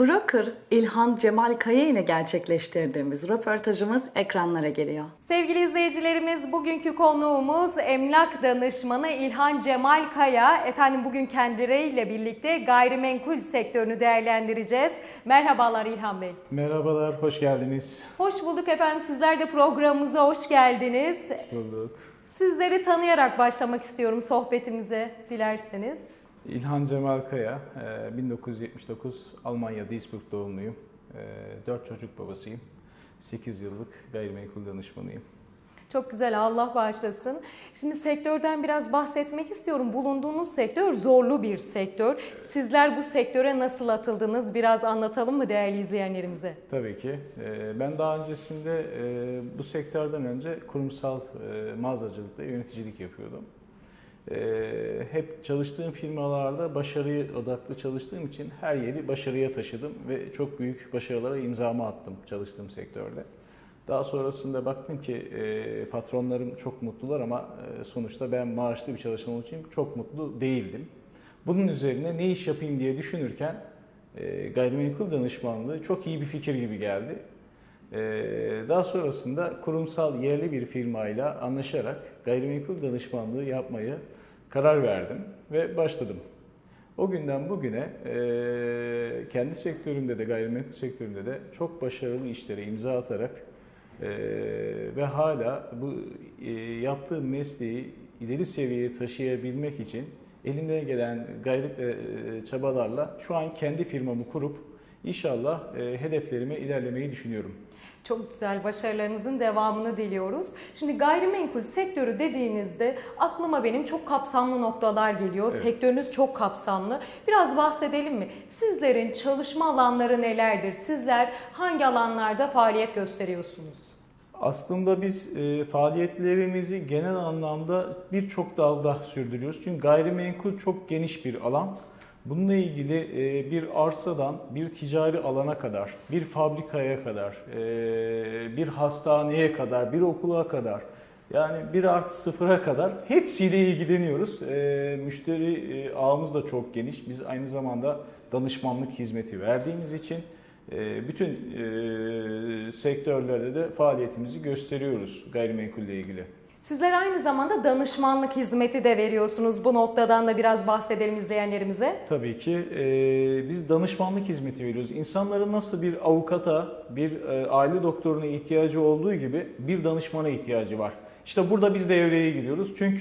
Broker İlhan Cemal Kaya ile gerçekleştirdiğimiz röportajımız ekranlara geliyor. Sevgili izleyicilerimiz bugünkü konuğumuz emlak danışmanı İlhan Cemal Kaya. Efendim bugün kendileriyle birlikte gayrimenkul sektörünü değerlendireceğiz. Merhabalar İlhan Bey. Merhabalar, hoş geldiniz. Hoş bulduk efendim. Sizler de programımıza hoş geldiniz. Bulduk. Sizleri tanıyarak başlamak istiyorum sohbetimize dilerseniz. İlhan Cemal Kaya, e, 1979 Almanya Duisburg doğumluyum. 4 çocuk babasıyım. 8 yıllık gayrimenkul danışmanıyım. Çok güzel Allah bağışlasın. Şimdi sektörden biraz bahsetmek istiyorum. Bulunduğunuz sektör zorlu bir sektör. Sizler bu sektöre nasıl atıldınız? Biraz anlatalım mı değerli izleyenlerimize? Tabii ki. E, Ben daha öncesinde e, bu sektörden önce kurumsal e, mağazacılıkta yöneticilik yapıyordum. E, Hep çalıştığım firmalarda başarıya odaklı çalıştığım için her yeri başarıya taşıdım ve çok büyük başarılara imzamı attım çalıştığım sektörde. Daha sonrasında baktım ki e, patronlarım çok mutlular ama e, sonuçta ben maaşlı bir çalışan olduğum için çok mutlu değildim. Bunun üzerine ne iş yapayım diye düşünürken e, gayrimenkul danışmanlığı çok iyi bir fikir gibi geldi. E, daha sonrasında kurumsal yerli bir firmayla anlaşarak gayrimenkul danışmanlığı yapmayı karar verdim ve başladım. O günden bugüne e, kendi sektörümde de gayrimenkul sektöründe de çok başarılı işlere imza atarak e, ve hala bu e, yaptığım mesleği ileri seviyeye taşıyabilmek için elimden gelen gayret çabalarla şu an kendi firmamı kurup inşallah e, hedeflerime ilerlemeyi düşünüyorum. Çok güzel başarılarınızın devamını diliyoruz. Şimdi gayrimenkul sektörü dediğinizde aklıma benim çok kapsamlı noktalar geliyor. Evet. Sektörünüz çok kapsamlı. Biraz bahsedelim mi? Sizlerin çalışma alanları nelerdir? Sizler hangi alanlarda faaliyet gösteriyorsunuz? Aslında biz e, faaliyetlerimizi genel anlamda birçok dalda sürdürüyoruz. Çünkü gayrimenkul çok geniş bir alan. Bununla ilgili e, bir arsadan bir ticari alana kadar, bir fabrikaya kadar, e, bir hastaneye kadar, bir okula kadar yani bir artı sıfıra kadar hepsiyle ilgileniyoruz. E, müşteri ağımız da çok geniş. Biz aynı zamanda danışmanlık hizmeti verdiğimiz için bütün e, sektörlerde de faaliyetimizi gösteriyoruz gayrimenkulle ilgili. Sizler aynı zamanda danışmanlık hizmeti de veriyorsunuz. Bu noktadan da biraz bahsedelim izleyenlerimize. Tabii ki e, biz danışmanlık hizmeti veriyoruz. İnsanların nasıl bir avukata, bir e, aile doktoruna ihtiyacı olduğu gibi bir danışmana ihtiyacı var. İşte burada biz devreye giriyoruz. Çünkü